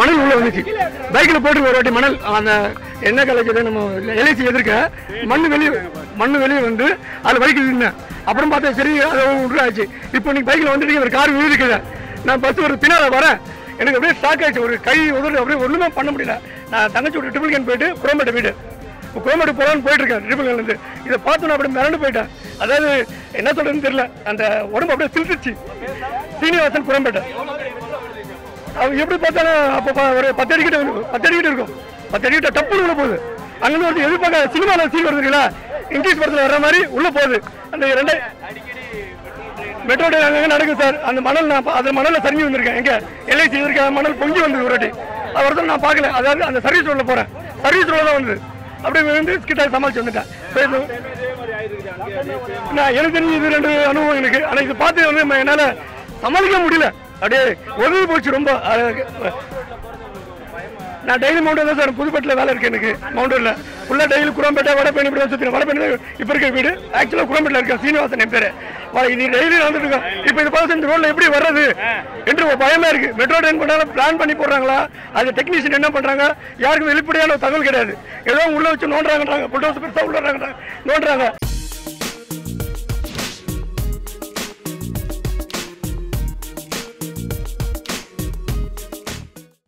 மணல் உள்ள வந்துச்சு. பைக்ல போட்டு ஒரு வாட்டி மணல் அந்த என்ன கலைச்சது நம்ம எல்ஐசி எதிர்க்க மண்ணு வெளியே மண்ணு வெளியே வந்து அதில் பைக்கில் நின்னேன். அப்புறம் பார்த்தா சரி அது விட்டுறாச்சு இப்போ நீங்க பைக்ல வந்துட்டு ஒரு கார் விழுதுக்குது நான் பஸ் ஒரு பின்னால வரேன். எனக்கு அப்படியே ஸ்டாக் ஆயிடுச்சு. ஒரு கை உதறி அப்படியே ஒண்ணுமே பண்ண முடியல. நான் தங்கச்சி விட்டு ட்ரிபிள் கேன் போயிட்டு குரோமேட்டை வீடு. இப்போ கோயம்பேடு போகலான்னு போயிட்டு இருக்கேன் ட்ரிபிள் இருந்து. இதை பார்த்து நான் அப்படியே மிரண்டு போயிட்டேன். அதாவது என்ன சொல்றதுன்னு தெரியல. அந்த உடம்பு அப்படியே சிரிச்சிச்சு சீனிவாசன் குரம்பேட்டை அவங்க எப்படி பார்த்தாலும் அப்போ ஒரு பத்து அடிக்கிட்ட இருக்கும். பத்து அடிக்கிட்ட இருக்கும். பத்து அடிக்கிட்ட டப்பு உள்ள போகுது. அங்கிருந்து வந்து எதிர்பார்க்க சினிமாவில் சீன் வருதுங்களா இங்கிலீஷ் படத்தில் வர்ற மாதிரி உள்ளே போகுது. அந்த ரெண்டு மெட்ரோ ட்ரெயின் அங்கே நடக்கும் சார். அந்த மணல் நான் அந்த மணலில் சரிஞ்சு வந்திருக்கேன். எங்கே? எல்ஐசி இருக்க மணல் பொங்கி வந்தது ஒரு வாட்டி. அது வரதான் நான் பார்க்கல. அதாவது அந்த சர்வீஸ் ரோட்ல போகிறேன் சர்வீஸ் ரோட்ல தான் வந்தது. அப்படியே வந்து கிட்ட சமாளிச்சு வந்துட்டேன். நான் எனக்கு தெரிஞ்சு இது ரெண்டு அனுபவம் எனக்கு. ஆனால் இது பார்த்து வந்து என்னால் சமாளிக்க முடியல. அப்படியே ஒதுங்கி போச்சு ரொம்ப நான் டெய்லி மவுண்டர் தான் சார் புதுப்பேட்டில் வேலை இருக்கு எனக்கு மவுண்டூரில் ஃபுல்லாக டெய்லி குரம்பேட்டை வடப்பேணி இப்படி தான் வடப்பேணி இப்போ இருக்க வீடு. ஆக்சுவலாக குரம்பேட்டில் இருக்கேன் சீனிவாசன் என் பேர். இது டெய்லி நடந்துட்டு இருக்கேன் இப்போ இது பார்த்து இந்த ரோட்டில் எப்படி வர்றது? என்று ஒரு பயமா இருக்கு. மெட்ரோ ட்ரெயின் பண்ணாலும் பிளான் பண்ணி போடுறாங்களா? அது டெக்னீஷியன் என்ன பண்ணுறாங்க யாருக்கும் வெளிப்படையான தகவல் கிடையாது. ஏதோ உள்ள வச்சு நோண்டுறாங்கன்றாங்க. புல்டோஸ் பெருசாக உள்ளாங்க நோண்டுறாங்க.